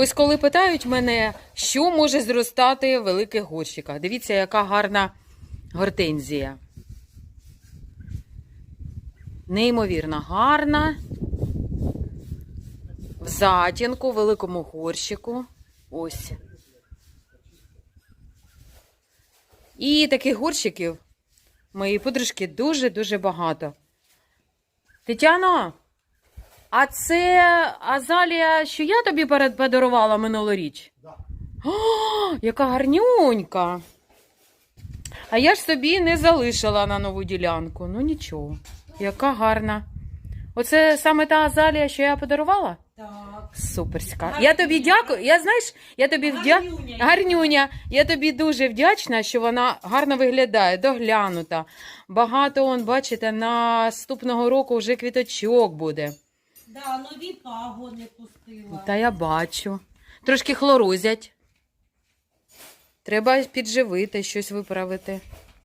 Ось коли питають мене, що може зростати в великих горщиках. Дивіться, яка гарна гортензія. Неймовірно гарна. В затінку, в великому горщику. Ось. І таких горщиків моєї подружки дуже-дуже багато. Тетяно, а це азалія, що я тобі перед- подарувала минулоріч? Да. О, яка гарнюнька. А я ж собі не залишила на нову ділянку. Ну нічого, яка гарна. Оце саме та азалія, що я подарувала? Так. Суперська. Я тобі дякую. Я знаєш, я тобі вдя... Гарнюня. Гарнюня. Я тобі дуже вдячна, що вона гарно виглядає, доглянута. Багато, он, бачите, наступного року вже квіточок буде. Да, нові пагони пустила. Та я бачу. Трошки хлорозять. Треба підживити, щось виправити.